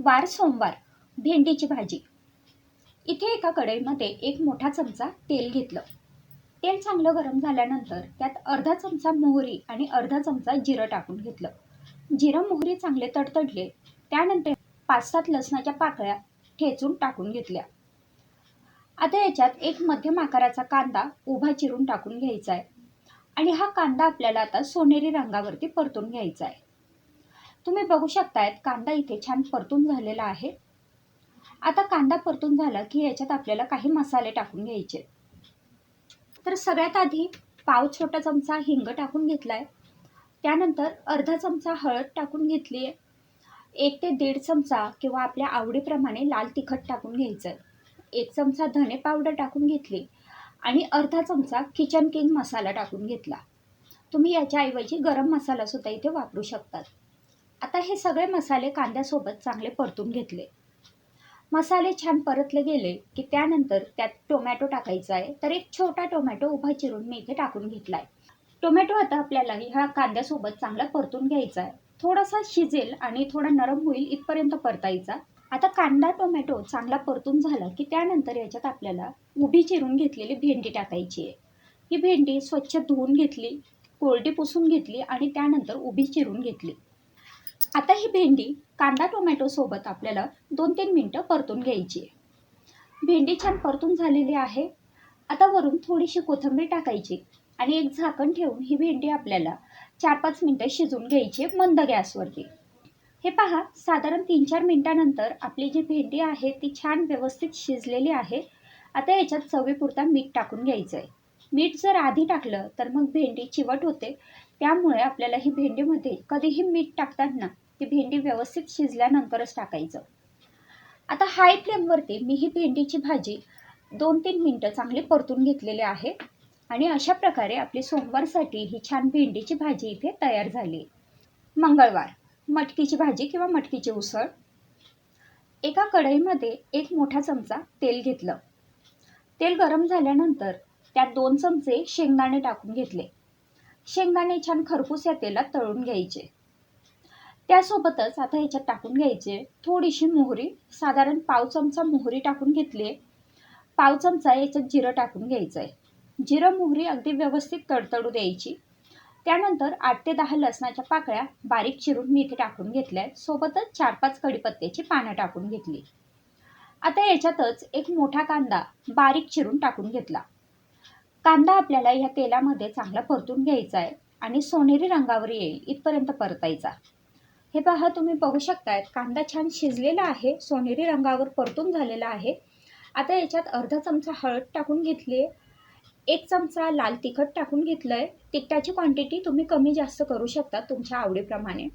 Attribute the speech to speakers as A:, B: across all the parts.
A: वार सोमवार भेंडीची भाजी. इथे एका कढईमध्ये एक मोठा चमचा तेल घेतलं. तेल चांगलं गरम झाल्यानंतर त्यात अर्धा चमचा मोहरी आणि अर्धा चमचा जिरं टाकून घेतलं. जिरं मोहरी चांगले तडतडले त्यानंतर पाच सात लसणाच्या पाकळ्या ठेचून टाकून घेतल्या. आता याच्यात एक मध्यम आकाराचा कांदा उभा चिरून टाकून घ्यायचा आहे आणि हा कांदा आपल्याला आता सोनेरी रंगावरती परतून घ्यायचा आहे तुम्ही बघू शकतायत कांदा इथे छान परतून झालेला आहे. आता कांदा परतून झाला की याच्यात आपल्याला काही मसाले टाकून घ्यायचे. तर सगळ्यात आधी पाव छोटा चमचा हिंग टाकून घेतलाय. त्यानंतर अर्धा चमचा हळद टाकून घेतली आहे एक ते दीड चमचा किंवा आपल्या आवडीप्रमाणे लाल तिखट टाकून घ्यायचं. एक चमचा धने पावडर टाकून घेतली आणि अर्धा चमचा किचन किंग मसाला टाकून घेतला. तुम्ही याच्याऐवजी गरम मसाला सुद्धा इथे वापरू शकतात. आता हे सगळे मसाले कांद्यासोबत चांगले परतून घेतले. मसाले छान परतले गेले की त्यानंतर त्यात टोमॅटो टाकायचा आहे. तर एक छोटा टोमॅटो उभा चिरून मी इथे टाकून घेतला आहे टोमॅटो आता आपल्याला ह्या कांद्यासोबत चांगला परतून घ्यायचा आहे. थोडासा शिजेल आणि थोडा नरम होईल इथपर्यंत परतायचा. आता कांदा टोमॅटो चांगला परतून झाला की त्यानंतर याच्यात आपल्याला उभी चिरून घेतलेली भेंडी टाकायची आहे. ही भेंडी स्वच्छ धुवून घेतली कोरडी पुसून घेतली आणि त्यानंतर उभी चिरून घेतली. आता ही भेंडी कांदा टोमॅटोसोबत आपल्याला दोन तीन मिनटं परतून घ्यायची आहे. भेंडी छान परतून झालेली आहे. आता वरून थोडीशी कोथिंबीर टाकायची आणि एक झाकण ठेवून ही भेंडी आपल्याला चार पाच मिनटं शिजून घ्यायची मंद गॅसवरती. हे पहा साधारण तीन चार मिनटानंतर आपली जी भेंडी आहे ती छान व्यवस्थित शिजलेली आहे. आता याच्यात चवीपुरता मीठ टाकून घ्यायचं आहे मीठ जर आधी टाकलं तर मग भेंडी चिवट होते त्यामुळे आपल्याला ही भेंडीमध्ये कधीही मीठ टाकताना ती भेंडी व्यवस्थित शिजल्यानंतरच टाकायचं. आता हाय फ्लेमवरती मी ही भेंडीची भाजी दोन तीन मिनटं चांगली परतून घेतलेली आहे आणि अशा प्रकारे आपली सोमवारसाठी ही छान भेंडीची भाजी इथे तयार झाली. मंगळवार मटकीची भाजी किंवा मटकीची उसळ. एका कढईमध्ये एक मोठा चमचा तेल घेतलं. तेल गरम झाल्यानंतर त्यात दोन चमचे शेंगदाणे टाकून घेतले. शेंगदाणे छान खरपूस या तेलात तळून घ्यायचे. त्यासोबतच आता ह्याच्यात टाकून घ्यायचे थोडीशी मोहरी साधारण पाव चमचा मोहरी टाकून घेतली पाव चमचा याच्यात जिरं टाकून घ्यायचं आहे जिरं मोहरी अगदी व्यवस्थित तडतडू द्यायची. त्यानंतर आठ ते दहा लसणाच्या पाकळ्या बारीक चिरून मी इथे टाकून घेतल्या सोबतच चार पाच कडीपत्त्याची पानं टाकून घेतली. आता याच्यातच एक मोठा कांदा बारीक चिरून टाकून घेतला. कांदा आपल्याला ह्या तेलामध्ये चांगला परतून घ्यायचा आहे आणि सोनेरी रंगावर येईल इथपर्यंत परतायचा. हे पहा तुम्ही बघू शकताय कांदा छान शिजलेला आहे सोनेरी रंगावर परतून झालेला आहे. आता याच्यात अर्धा चमचा हळद टाकून घेतली एक चमचा लाल तिखट टाकून घेतलं आहे तिखटाची क्वांटिटी तुम्ही कमी जास्त करू शकता तुमच्या आवडीप्रमाणे.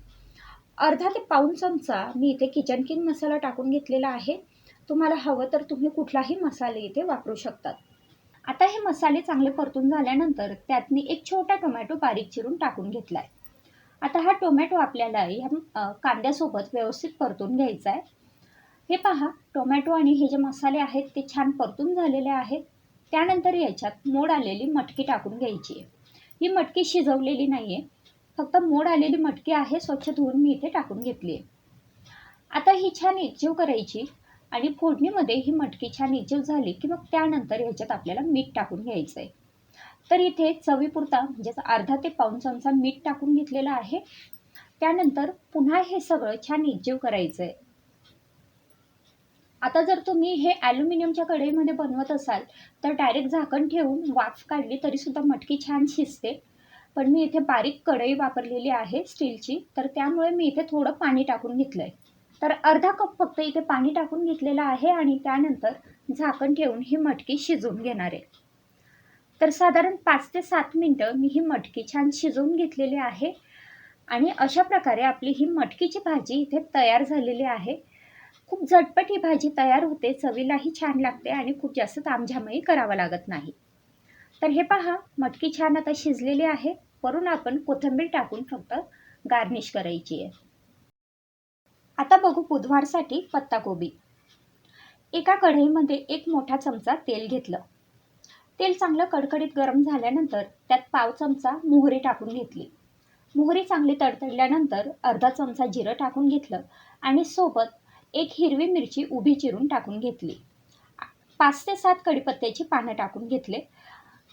A: अर्धा ते पाऊन चमचा मी इथे किचन किंग मसाला टाकून घेतलेला आहे. तुम्हाला हवं तर तुम्ही कुठलाही मसाले इथे वापरू शकतात. आता हे मसाले चांगले परतून झाल्यानंतर त्यात मी एक छोटा टोमॅटो बारीक चिरून टाकून घेतला आहे आता हा टोमॅटो आपल्याला ह्या कांद्यासोबत व्यवस्थित परतून घ्यायचा आहे हे पहा टोमॅटो आणि हे जे मसाले आहेत ते छान परतून झालेले आहेत. त्यानंतर याच्यात मोड आलेली मटकी टाकून घ्यायची आहे. ही मटकी शिजवलेली नाही आहे फक्त मोड आलेली मटकी आहे स्वच्छ धुवून मी इथे टाकून घेतली आहे आता ही छान एकजीव करायची. आणि फोडणीमध्ये ही मटकी छान एकजीव झाली की मग त्यानंतर ह्याच्यात आपल्याला मीठ टाकून घ्यायचं आहे तर इथे चवीपुरता म्हणजेच अर्धा ते पाऊन चमचा मीठ टाकून घेतलेला आहे. त्यानंतर पुन्हा हे सगळं छान एकजीव करायचं आहे आता जर तुम्ही हे ॲल्युमिनियमच्या कढईमध्ये बनवत असाल तर डायरेक्ट झाकण ठेवून वाफ काढली तरीसुद्धा मटकी छान शिजते. पण मी इथे बारीक कढई वापरलेली आहे स्टीलची तर त्यामुळे मी इथे थोडं पाणी टाकून घेतलं आहे तर अर्धा कप फक्त इथे पाणी टाकून घेतलेलं आहे आणि त्यानंतर झाकण ठेवून ही मटकी शिजवून घेणार आहे. तर साधारण पाच ते सात मिनटं मी ही मटकी छान शिजवून घेतलेली आहे आणि अशा प्रकारे आपली ही मटकीची भाजी इथे तयार झालेली आहे. खूप झटपट ही भाजी तयार होते चवीलाही छान लागते आणि खूप जास्त तामझामही करावं लागत नाही. तर हे पहा मटकी छान आता शिजलेली आहे. वरून आपण कोथिंबीर टाकून फक्त गार्निश करायची आहे. आता बघू बुधवारसाठी पत्ताकोबी. एका कढईमध्ये एक मोठा चमचा तेल घेतलं. तेल चांगलं कडकडीत गरम झाल्यानंतर त्यात पाव चमचा मोहरी टाकून घेतली. मोहरी चांगली तडतडल्यानंतर अर्धा चमचा जिरं टाकून घेतलं आणि सोबत एक हिरवी मिरची उभी चिरून टाकून घेतली. पाच ते सात कडीपत्त्याची पानं टाकून घेतले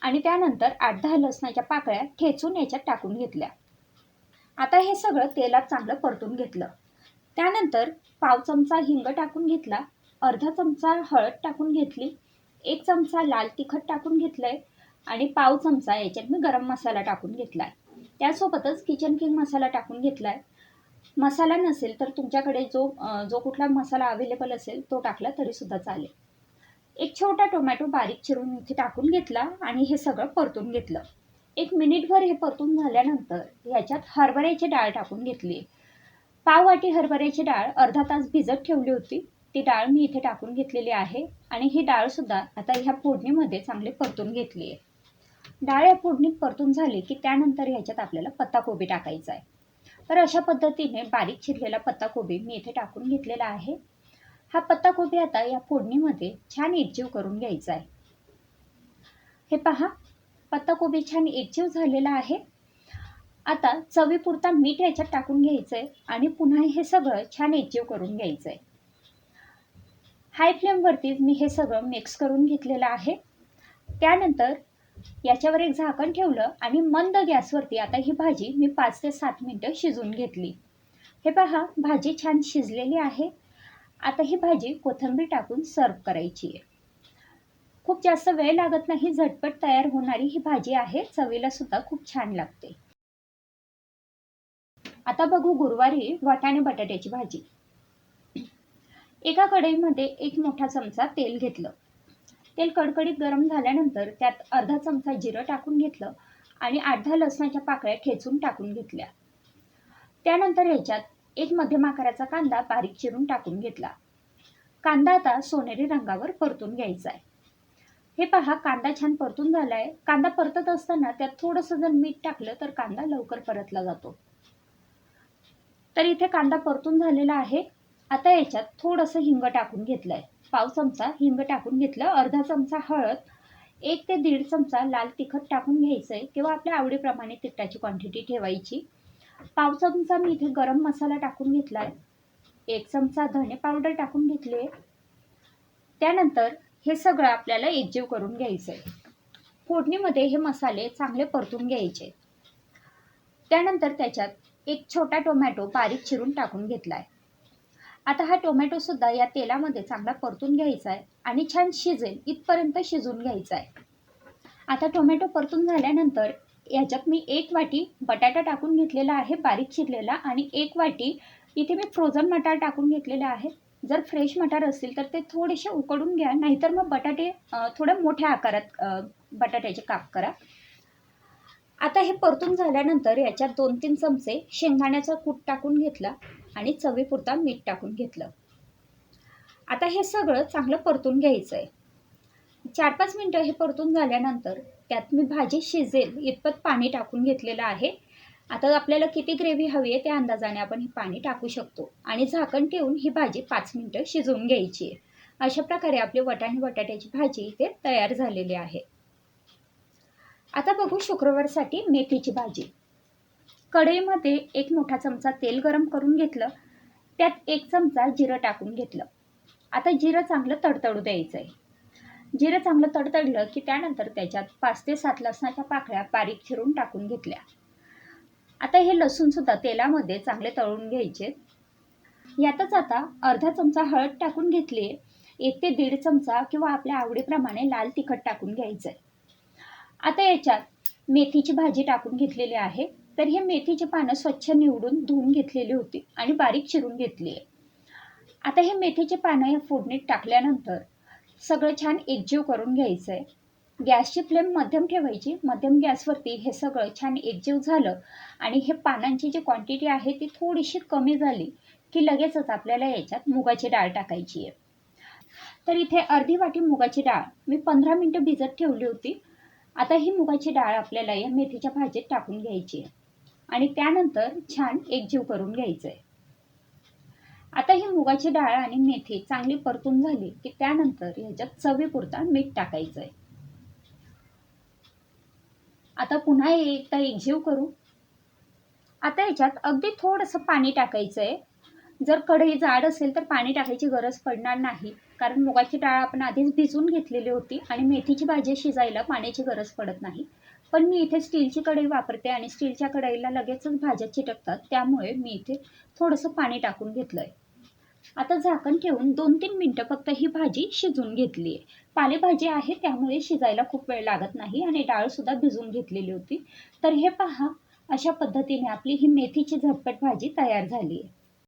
A: आणि त्यानंतर आठ दहा लसणाच्या पाकळ्या ठेचून याच्यात टाकून घेतल्या. आता हे सगळं तेलात चांगलं परतून घेतलं. त्यानंतर पाव चमचा हिंग टाकून घेतला अर्धा चमचा हळद टाकून घेतली एक चमचा लाल तिखट टाकून घेतलंय आणि पाव चमचा याच्यात मी गरम मसाला टाकून घेतलाय. त्यासोबतच किचन किंग मसाला टाकून घेतलाय. मसाला नसेल तर तुमच्याकडे जो जो कुठला मसाला अवेलेबल असेल तो टाकला तरीसुद्धा चालेल. एक छोटा टोमॅटो बारीक चिरून इथे टाकून घेतला आणि हे सगळं परतून घेतलं. एक मिनिटभर हे परतून झाल्यानंतर याच्यात हरभऱ्याची डाळ टाकून घेतली. पाव वाटी हरभऱ्याची डाळ अर्धा तास भिजत ठेवली होती. ती डाळ मी इथे टाकून घेतलेली आहे आणि ही डाळसुद्धा आता ह्या फोडणीमध्ये चांगली परतून घेतली आहे. डाळ या फोडणीत परतून झाली की त्यानंतर ह्याच्यात आपल्याला पत्ताकोबी टाकायचा आहे. तर अशा पद्धतीने बारीक चिरलेला पत्ताकोबी मी इथे टाकून घेतलेला आहे. हा पत्ताकोबी आता या फोडणीमध्ये छान एकजीव करून घ्यायचा आहे. हे पहा पत्ताकोबी छान एकजीव झालेला आहे. आता चवीपुरता मीठ याच्यात टाकून घ्यायचं आहे आणि पुन्हा हे सगळं छान एकजीव करून घ्यायचं आहे हाय फ्लेमवरतीच मी हे सगळं मिक्स करून घेतलेलं आहे. त्यानंतर याच्यावर एक झाकण ठेवलं आणि मंद गॅसवरती आता ही भाजी मी पाच ते सात मिनटं शिजवून घेतली. हे पहा भाजी छान शिजलेली आहे. आता ही भाजी कोथिंबीर टाकून सर्व करायची आहे. खूप जास्त वेळ लागत नाही झटपट तयार होणारी ही भाजी आहे. चवीला सुद्धा खूप छान लागते. आता बघू गुरुवारी वाटाणे बटाट्याची भाजी. एका कढईमध्ये एक मोठा चमचा तेल घेतलं. तेल कडकडीत गरम झाल्यानंतर त्यात अर्धा चमचा जिरं टाकून घेतलं आणि आठ दहा लसणाच्या पाकळ्या ठेचून टाकून घेतल्या. त्यानंतर ह्याच्यात एक मध्यम आकाराचा कांदा बारीक चिरून टाकून घेतला. कांदा आता सोनेरी रंगावर परतून घ्यायचा आहे हे पहा कांदा छान परतून झालाय. कांदा परतत असताना त्यात थोडंसं जर मीठ टाकलं तर कांदा लवकर परतला जातो. तर इथे कांदा परतून झालेला आहे. आता याच्यात थोडंसं हिंग टाकून घेतलंय. पाव चमचा हिंग टाकून घेतलं. अर्धा चमचा हळद एक ते दीड चमचा लाल तिखट टाकून घ्यायचं आहे किंवा आपल्या आवडीप्रमाणे तिखटाची क्वांटिटी ठेवायची. पाव चमचा मी इथे गरम मसाला टाकून घेतलाय. एक चमचा धने पावडर टाकून घेतले. त्यानंतर हे सगळं आपल्याला एकजीव करून घ्यायचं आहे फोडणीमध्ये हे मसाले चांगले परतून घ्यायचे. त्यानंतर त्याच्यात एक छोटा टोमॅटो बारीक चिरून टाकून घेतलाय. आता हा टोमॅटो सुद्धा या तेलामध्ये चांगला परतून घ्यायचा आहे आणि छान शिजेल इथपर्यंत शिजून घ्यायचा आहे आता टोमॅटो परतून झाल्यानंतर याच्यात मी एक वाटी बटाटा टाकून घेतलेला आहे बारीक चिरलेला आणि एक वाटी इथे मी फ्रोझन मटार टाकून घेतलेले आहे. जर फ्रेश मटार असतील तर ते थोडेसे उकडून घ्या नाहीतर मग बटाटे थोड्या मोठ्या आकारात बटाट्याचे काप करा. आता हे परतून झाल्यानंतर याच्यात दोन तीन चमचे शेंगदाण्याचा कूट टाकून घेतला आणि चवीपुरता मीठ टाकून घेतलं. आता हे सगळं चांगलं परतून घ्यायचं आहे चार पाच मिनटं हे परतून झाल्यानंतर त्यात मी भाजी शिजेल इतपत पाणी टाकून घेतलेलं आहे. आता आपल्याला किती ग्रेव्ही हवी आहे त्या अंदाजाने आपण हे पाणी टाकू शकतो आणि झाकण ठेवून ही भाजी पाच मिनटं शिजवून घ्यायची आहे. अशा प्रकारे आपली वटाणे बटाट्याची भाजी इथे तयार झालेली आहे. आता बघू शुक्रवारसाठी मेथीची भाजी. कढईमध्ये एक मोठा चमचा तेल गरम करून घेतलं. त्यात एक चमचा जिरं टाकून घेतलं. आता जिरं चांगलं तडतडू द्यायचं आहे जिरं चांगलं तडतडलं की त्यानंतर त्याच्यात पाच ते सात लसणाच्या पाकळ्या बारीक चिरून टाकून घेतल्या. आता हे लसूणसुद्धा तेलामध्ये चांगले तळून घ्यायचे. यातच आता अर्धा चमचा हळद टाकून घेतली एक ते दीड चमचा किंवा आपल्या आवडीप्रमाणे लाल तिखट टाकून घ्यायचं आहे आता याच्यात मेथीची भाजी टाकून घेतलेली आहे. तर हे मेथीची पानं स्वच्छ निवडून धुवून घेतलेली होती आणि बारीक चिरून घेतली आहे. आता हे मेथीचे पानं या फोडणीत टाकल्यानंतर सगळं छान एकजीव करून घ्यायचं आहे गॅसची फ्लेम मध्यम ठेवायची. मध्यम गॅसवरती हे सगळं छान एकजीव झालं आणि हे पानांची जी क्वांटिटी आहे ती थोडीशी कमी झाली की लगेचच आपल्याला याच्यात मुगाची डाळ टाकायची आहे. तर इथे अर्धी वाटी मुगाची डाळ मी पंधरा मिनटं भिजत ठेवली होती. आता ही मुगाची डाळ आपल्याला या मेथीच्या भाजीत टाकून घ्यायची आहे. आणि त्यानंतर छान एकजीव करून घ्यायचं आहे आता ही मुगाची डाळ आणि मेथी चांगली परतून झाली की त्यानंतर ह्याच्यात चवीपुरता मीठ टाकायचं आहे आता पुन्हा एकदा एकजीव करू. आता याच्यात अगदी थोडंसं पाणी टाकायचं आहे जर कढई जाड असेल तर पाणी टाकायची गरज पडणार नाही. कारण मुगाची डाळ आपण आधीच भिजवून घेतलेली होती आणि मेथीची भाजी शिजायला पाण्याची गरज पडत नाही. पण मी इथे स्टीलची कढई वापरते आणि स्टीलच्या कढईला लगेचच भाज्या चिटकतात. त्यामुळे मी इथे थोडंसं पाणी टाकून घेतलं आहे आता झाकण ठेवून दोन तीन मिनटं फक्त ही भाजी शिजवून घेतली आहे पालेभाजी आहे त्यामुळे शिजायला खूप वेळ लागत नाही आणि डाळसुद्धा भिजवून घेतलेली होती. तर हे पहा अशा पद्धतीने आपली ही मेथीची झटपट भाजी तयार झाली आहे